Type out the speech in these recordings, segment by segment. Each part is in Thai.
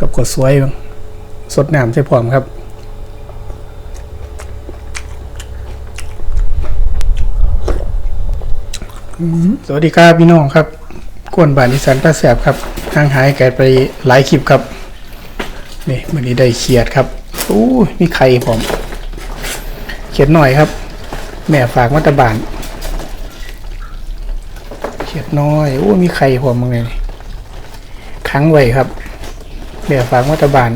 กับกดสวยสดน้ำใส่พร้อมครับสวัสดีครับพี่น้องครับกวนบานอีสานตาแสบครับห่างหายแกไปหลายคลิปครับนี่วันนี้ได้เขียดครับอู้มีไข่ผมเขียดหน่อยครับ แม่ฝากมาตบานเขียดน้อยอู้มีไข่ผมมึงเลยค้างไว้ครับ แม่ฝากมาตบาน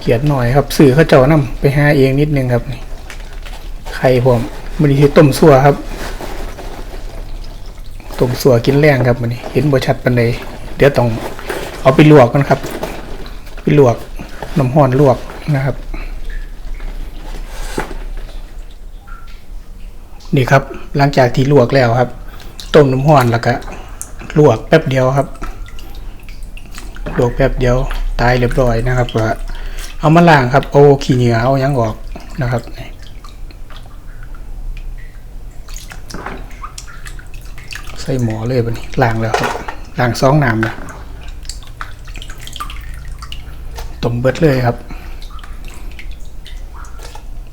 เขียดหน่อยครับ สื่อเขาเจ้านํไปหาเองนิดนึงครับนี่ไข่ผมมันนี้ต้มสัวครับต้มสัวกินแรงครับมันนี้ เห็นบ่ชัดปานใดเดี๋ยวต้องเอาไปลวกกันครับ ไปลวกน้ำห้อนลวกนะครับ นี่ครับ หลังจากที่ลวกแล้วครับต้มน้ำห้อนแล้วก็ลวกแป๊บเดียวครับ ลวกแป๊บเดียวตายเรียบร้อยนะครับก็เอามาล้างครับเอาขี้เหนียวเอายังออกนะครับใส่หมอเลยบันนี้ล้างแล้วครับล้างซองน้ำแล้วต้มเบิดเลยครับ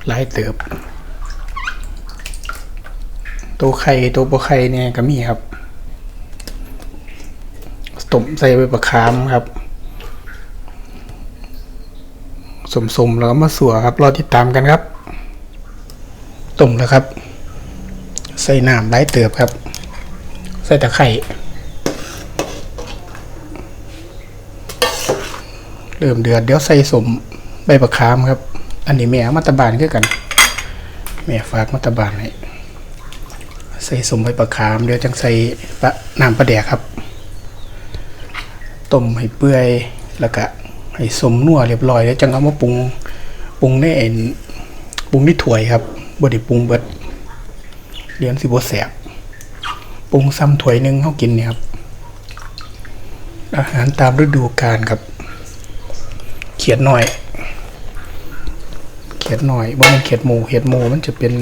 หลายเติบตัวไข่ตัวปลาไข่เนี่ยก็มีครับ มใส่ใบประคามครับ สมๆแล้วมาสัวครับ รอติดตามกันครับต้มแล้วครับ ใส่น้ำหลายเติบครับ ใส่ตะไคร่เริ่มเดือดเดี๋ยวใส่สมใบประคามครับ อันนี้แม่เอามัตตบานคือกัน แม่ฝากมัตตบานให้ใส่สมใบประคามเดี๋ยวจังใส่ปะน้ำปลาแดกครับ ต้มให้เปื่อย แล้วก็ให้สมนัวเรียบร้อยแล้วจังเอามาปรุงปรุงในเอ็นปรุงในถ้วยครับบ่ได้ปรุงเบิดเลี้ยงสิบ่แสบปรุงซ้ำถ้วยหนึ่งเขากินเนี่ยครับ อาหารตามฤดูกาลครับ เขียดหน่อย เขียดหน่อยว่ามันเขียดหมูเขียดหมูมันจะเป็น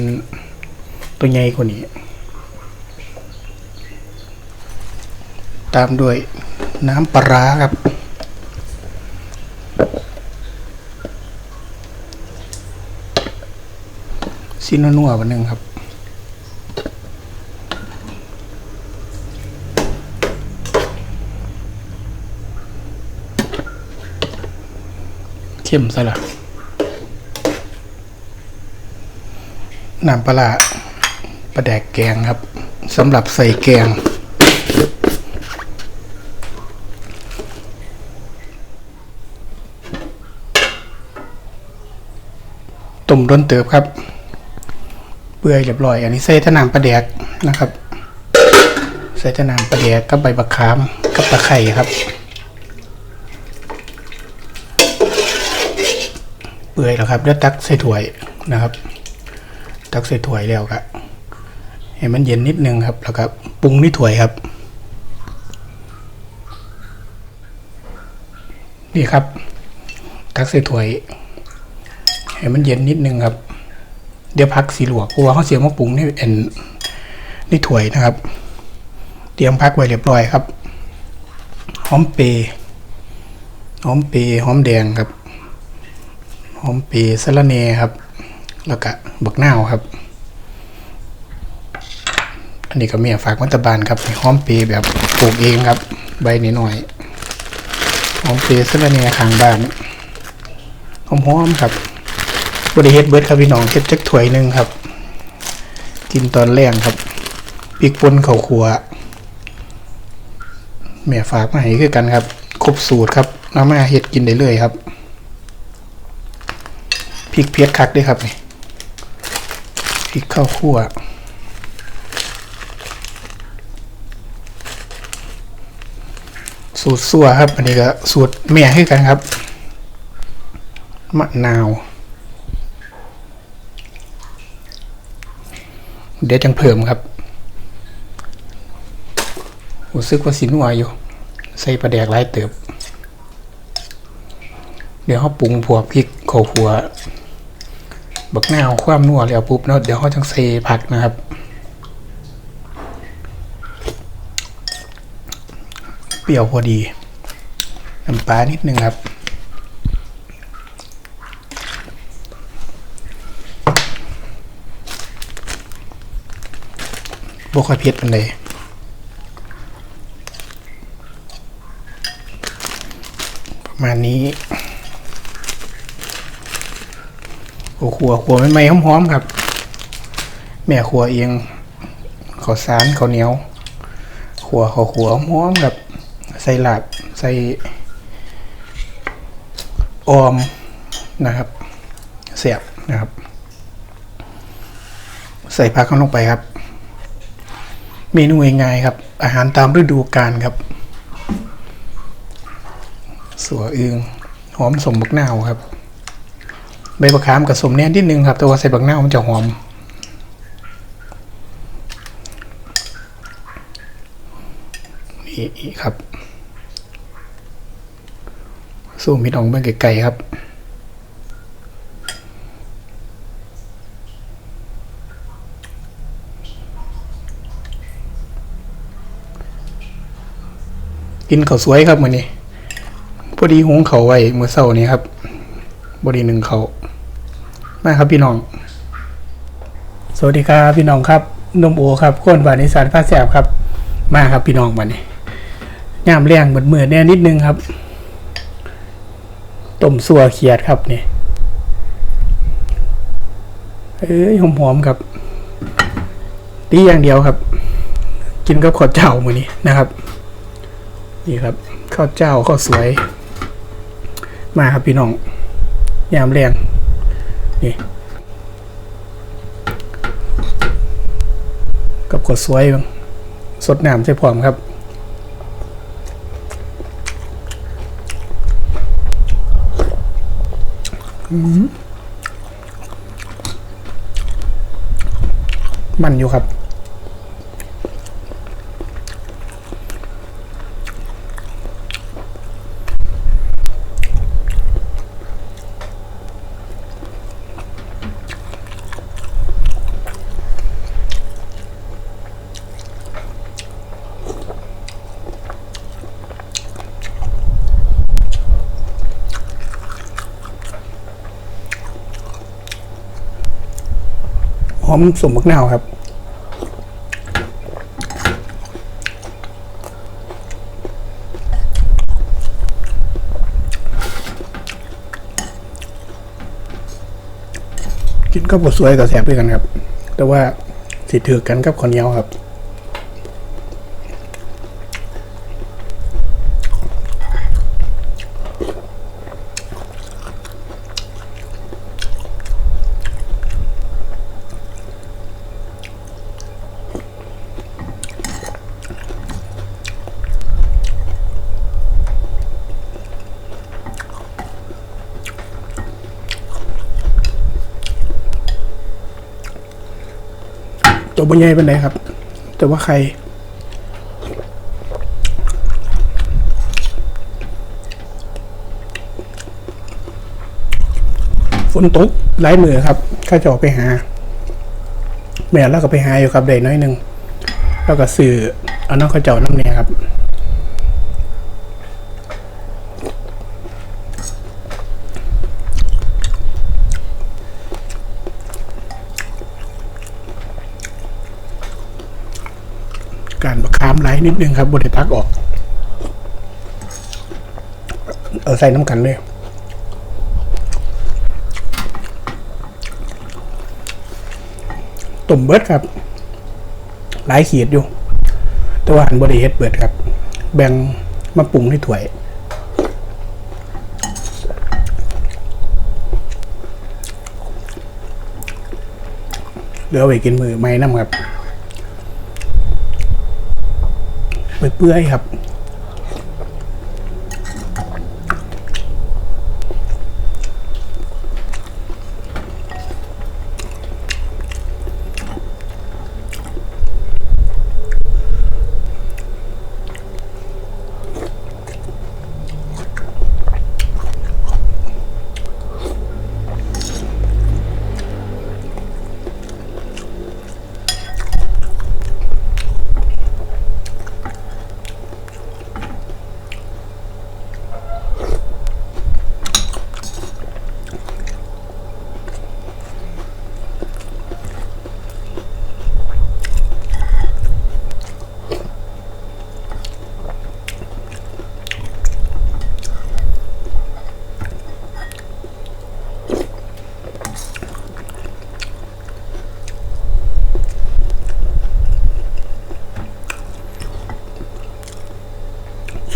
ตัวใหญ่กว่านี้ ตามด้วย น้ำปลาร้าครับซินนัววันหนึ่งครับเข้มซะละน้ำปลาร้าปลาแดกแกงครับสำหรับใส่แกง ต้มร้นเติบครับ เปื่อยเรียบร้อย อันนี้ใส่ทะนามปลาแดกนะครับ ใส่ทะนามปลาแดกกับใบบักขามกับตะไคร่ครับ เปื่อยแล้วครับแล้วตักใส่ถ้วยนะครับ ตักใส่ถ้วยแล้วก็ให้มันเย็นนิดนึงครับแล้วก็ปรุงที่ถ้วยครับ นี่ครับ ตักใส่ถ้วย ให้มันเย็นนิดนึงครับ เดี๋ยวพักสีหลวกเพราะว่าเขาเสียมาปรุงนี่เอ็นนี่ถ้วยนะครับ เตรียมพักไว้เรียบร้อยครับ หอมเปย์หอมเปย์หอมแดงครับ หอมปีสะระเนครับ แล้วก็บักนาวครับ อันนี้ก็เมียฝากมัตบานครับหอมปีแบบปลูกเองครับ ใบนิดหน่อยหอมปีสะระเนข้างบ้านหอมๆครับ บริเฮ็ดเบิร์ดครับพี่น้องเฮ็ดจักถ้วยหนึ่งครับ กินตอนแรงครับปีกป่นข้าขัวแม่ฝากมาให้คือกันครับ ครบสูตรครับน้ำมาเฮ็ดกินได้เลยครับพริกเพียดคักด้วยครับนี่พริกข้าวคั่วสูตรสัวครับ อันนี้ก็สูตรแม่ให้กันครับมะนาว เดี๋ยวจังเพิ่มครับรู้สึกว่าสินัวอยู่ ใส่ปลาแดกหลายเติบ เดี๋ยวเขาปรุงพวพริกข้าวคั่วบักหน้าวความนัวแล้วปุ๊บเนาะเดี๋ยวเขาจังใส่ผักนะครับเปรี้ยวพอดีน้ำปลานิดนึงครับ บค่อยเผ็ดมันเลยประมาณนี้โอ้ขัวขัวไม่ไหมๆหอมๆครับ แม่ขัวเองข้าวสารข้าวเหนียวขัวข้าวขัวหอมๆครับ ใส่หลาบใส่ออมนะครับเสียบนะครับ ใส่ผักเข้าลงไปครับ เมนูง่ายๆครับ อาหารตามฤดูกาลครับ สัวอึงหอมสมบักนาวครับ ใบบักขามกับสมแน่นนิดนึงครับ แต่ว่าใส่บักนาวมันจะหอม นี่ครับ สู้มิดองเบื้องไกลๆครับ กินข้าวสวยครับมื้อนี้พอดีหุงเขาวไว้เมื่อเช้านี้ครับบดีหนึ่งเขามาครับพี่น้อง สวัสดีครับพี่น้องครับนมโอครับคนบานอีสานภาแสบครับ มาครับพี่น้องวันนี้ยามแรงเหมือนเหมือนแน่นิดนึงครับต้มสัวเขียดครับนี่เอ้ยหอมๆครับตีอย่างเดียวครับ กินกับขอดเจ้ามือนี้นะครับ นี่ครับข้าวเจ้าข้าวสวย มาครับพี่น้องยามแรงนี่กับข้าวสวยสดน้ำใส่พร้อมครับอืมมันอยู่ครับ หอมสมมักนาวครับ กินก็บสวยกับแสบด้วยกันครับ แต่ว่าสิถือกันกับข้าวเหนียวครับ บ่ใหญ่เป็นไรครับ แต่ว่าใครฝนตกหลายมือครับข้าจะออกไปหา แม่แล้วก็ไปหาอยู่ครับเด็น้อยหนึ่งแล้วก็สื่อเอาน้องข้าเจ้าน้ำเนี่ยครับ การประคามไหลนิดนึงครับบริตักออก เอาใส่น้ำกันเลยต้มเบิดครับ หลายขีดอยู่ แต่ว่าหันบริเฮ็ดเบิดครับ แบ่งมาปรุงให้ถ้วย เหลือไว้กินมือไม่น้ำครับ เปื่อยๆครับ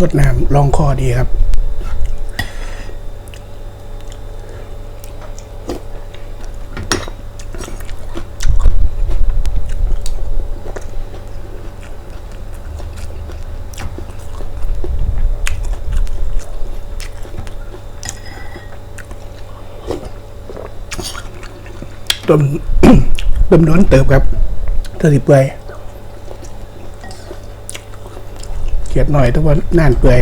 สดน้ำลองคอดีครับ ต้มต้มโดนเติบครับเท่าสิเปื่อย เกลียดหน่อยแต่ว่าน่านเปื่อย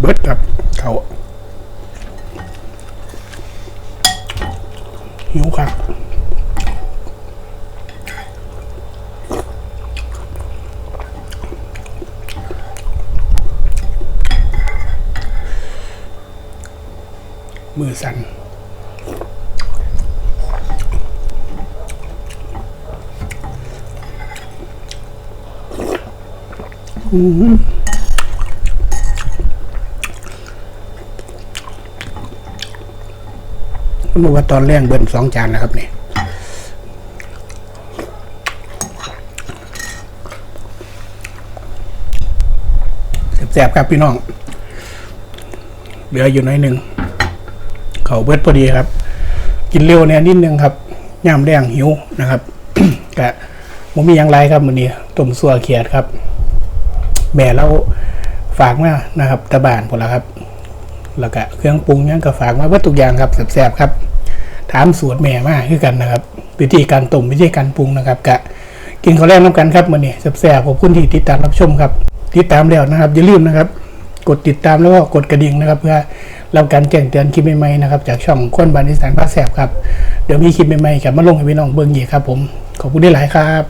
เบิดครับเขาหิวครับมือสั่น มมันบอกว่าตอนแรกเบิ้ลสองจานนะครับนี่แสบๆครับพี่น้อง เหลืออยู่น้อยหนึ่ง เขาเบิดพอดีครับ กินเร็วเนี่ยนิดนึงครับย่ามแรงหิวนะครับกะผมมีอย่างไรครับมือนี้ต้มสัวเขียดครับ แม่เราฝากมานะครับตะบานพอแล้วครับ แล้วก็เครื่องปรุงยังก็ฝากมาเบิดทุกอย่างครับแซ่บๆครับ ถามสูตรแม่มาคือกันนะครับ วิธีการต้มวิธีการปรุงนะครับกะกินข้าวแรกน้ำกันครับมือนี้แซ่บๆขอบคุณที่ติดตามรับชมครับ ติดตามแล้วนะครับอย่าลืมนะครับ กดติดตามแล้วก็กดกระดิ่งนะครับ เพื่อรับการแจ้งเตือนคลิปใหม่ๆนะครับจากช่องคนบานอีสานพาแสบครับเดี๋ยวมีคลิปใหม่ๆกับมาลงให้พี่น้องเบิ่งอีกครับผมขอบคุณที่หลายครับ